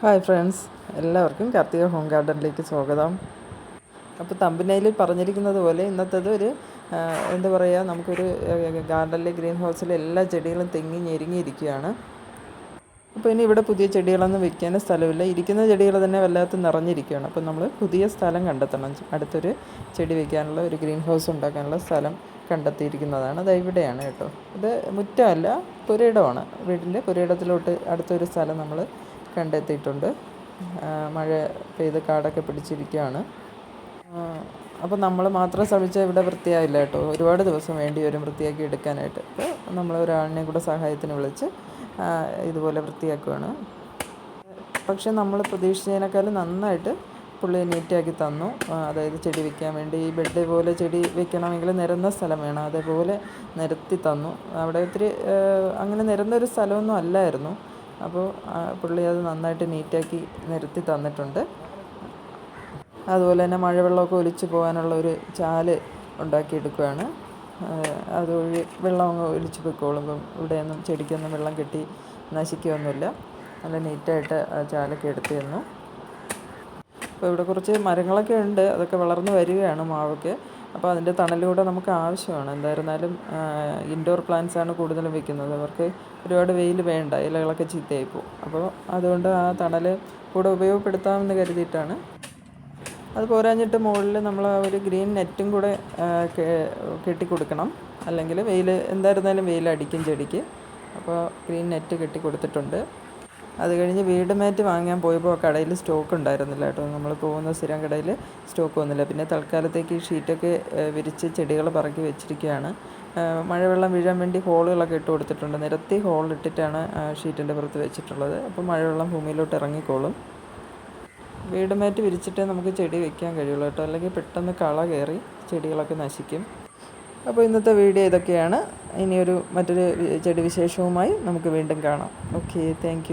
Hi friends എല്ലാവർക്കും Karthika home ഗാർഡനിലേക്ക് സ്വാഗതം. അപ്പോൾ തമ്പിനയിൽ പറഞ്ഞിരിക്കുന്നത് പോലെ ഇന്നത്തേത് ഒരു എന്താ പറയുക നമുക്കൊരു ഗാർഡനിലെ ഗ്രീൻ ഹൗസിലെ എല്ലാ ചെടികളും തെങ്ങി ഞെരുങ്ങിയിരിക്കുകയാണ്. അപ്പോൾ ഇനി ഇവിടെ പുതിയ ചെടികളൊന്നും വെക്കാൻ സ്ഥലമില്ല. ഇരിക്കുന്ന ചെടികൾ തന്നെ വല്ലാത്ത നിറഞ്ഞിരിക്കുകയാണ്. അപ്പോൾ നമ്മൾ പുതിയ സ്ഥലം കണ്ടെത്തണം. അടുത്തൊരു ചെടി വെക്കാനുള്ള ഒരു ഗ്രീൻ ഹൗസ് ഉണ്ടാക്കാനുള്ള സ്ഥലം കണ്ടെത്തിയിരിക്കുന്നതാണ്. അത് ഇവിടെയാണ് കേട്ടോ. ഇത് മുറ്റമല്ല പുരയിടമാണ്. വീടിന്റെ പുരയിടത്തിലോട്ട് അടുത്തൊരു സ്ഥലം നമ്മൾ കണ്ടെത്തിയിട്ടുണ്ട്. മഴ പെയ്ത് കാടൊക്കെ പിടിച്ചിരിക്കുകയാണ്. അപ്പോൾ നമ്മൾ മാത്രം ശ്രമിച്ചാൽ ഇവിടെ വൃത്തിയായില്ല കേട്ടോ. ഒരുപാട് ദിവസം വേണ്ടി വരും വൃത്തിയാക്കി എടുക്കാനായിട്ട്. അപ്പോൾ നമ്മൾ ഒരാളിനെ കൂടെ സഹായത്തിന് വിളിച്ച് ഇതുപോലെ വൃത്തിയാക്കുകയാണ് പക്ഷെ നമ്മൾ പ്രതീക്ഷിച്ചതിനേക്കാളും നന്നായിട്ട് പുള്ളി നീറ്റാക്കി തന്നു. അതായത് ചെടി വെക്കാൻ വേണ്ടി ഈ ബെഡ് പോലെ ചെടി വെക്കണമെങ്കിൽ നിരന്ന സ്ഥലം വേണം. അതേപോലെ നിരത്തി തന്നു. അവിടെ ഒത്തിരി അങ്ങനെ നിരന്ന ഒരു സ്ഥലമൊന്നും അല്ലായിരുന്നു. അപ്പോൾ പുള്ളി അത് നന്നായിട്ട് നീറ്റാക്കി നിരത്തി തന്നിട്ടുണ്ട്. അതുപോലെ തന്നെ മഴവെള്ളമൊക്കെ ഒലിച്ച് പോകാനുള്ള ഒരു ചാൽ ഉണ്ടാക്കിയെടുക്കുകയാണ്. അതുവഴി വെള്ളം അങ്ങ് ഒലിച്ച് പൊയ്ക്കോളും. ഇവിടെയൊന്നും ചെടിക്കൊന്നും വെള്ളം കെട്ടി നശിക്കുകയൊന്നുമില്ല. നല്ല നീറ്റായിട്ട് ആ ചാലൊക്കെ എടുത്തു തന്നു അപ്പോൾ ഇവിടെ കുറച്ച് മരങ്ങളൊക്കെ ഉണ്ട്. അതൊക്കെ വളർന്നു വരികയാണ് മാവൊക്കെ. അപ്പോൾ അതിന്റെ തണലൂടെ നമുക്ക് ആവശ്യമാണ്. എന്തായിരുന്നാലും ഇൻഡോർ പ്ലാന്റ്സ് ആണ് കൂടുതലും വെക്കുന്നത്. അവർക്ക് ഒരുപാട് വെയിൽ വേണ്ട. ഇലകളൊക്കെ ചീത്തയായി പോകും അപ്പോൾ അതുകൊണ്ട് ആ തണൽ കൂടെ ഉപയോഗപ്പെടുത്താമെന്ന് കരുതിയിട്ടാണ്. അത് പോരാഞ്ഞിട്ട് മുകളിൽ നമ്മൾ ആ ഒരു ഗ്രീൻ നെറ്റും കൂടെ കെട്ടിക്കൊടുക്കണം കെട്ടി കൊടുക്കണം അല്ലെങ്കിൽ വെയിൽ എന്തായിരുന്നാലും വെയിൽ അടിക്കും ചെടിക്ക്. അപ്പോൾ ഗ്രീൻ നെറ്റ് കെട്ടി കൊടുത്തിട്ടുണ്ട് അത് കഴിഞ്ഞ് വീട് മാറ്റ് വാങ്ങാൻ പോയപ്പോൾ കടയിൽ സ്റ്റോക്ക് ഉണ്ടായിരുന്നില്ല കേട്ടോ. നമ്മൾ പോകുന്ന സ്ഥിരം കടയിൽ സ്റ്റോക്ക് വന്നില്ല പിന്നെ തൽക്കാലത്തേക്ക് ഈ ഷീറ്റൊക്കെ വിരിച്ച് ചെടികൾ പറക്കി വെച്ചിരിക്കുകയാണ്. മഴവെള്ളം വീഴാൻ വേണ്ടി ഹോളുകളൊക്കെ ഇട്ട് കൊടുത്തിട്ടുണ്ട്. നിരത്തി ഹോളിട്ടിട്ടാണ് ഷീറ്റിന്റെ പുറത്ത് വെച്ചിട്ടുള്ളത്. അപ്പോൾ മഴവെള്ളം ഭൂമിയിലോട്ട് ഇറങ്ങിക്കോളും. വീട് മാറ്റ് വിരിച്ചിട്ടേ നമുക്ക് ചെടി വെക്കാൻ കഴിയുള്ളൂ കേട്ടോ. അല്ലെങ്കിൽ പെട്ടെന്ന് കള കയറി ചെടികളൊക്കെ നശിക്കും. അപ്പോൾ ഇന്നത്തെ വീഡിയോ ഇതൊക്കെയാണ്. ഇനിയൊരു മറ്റൊരു ചെടി വിശേഷവുമായി നമുക്ക് വീണ്ടും കാണാം. Okay thank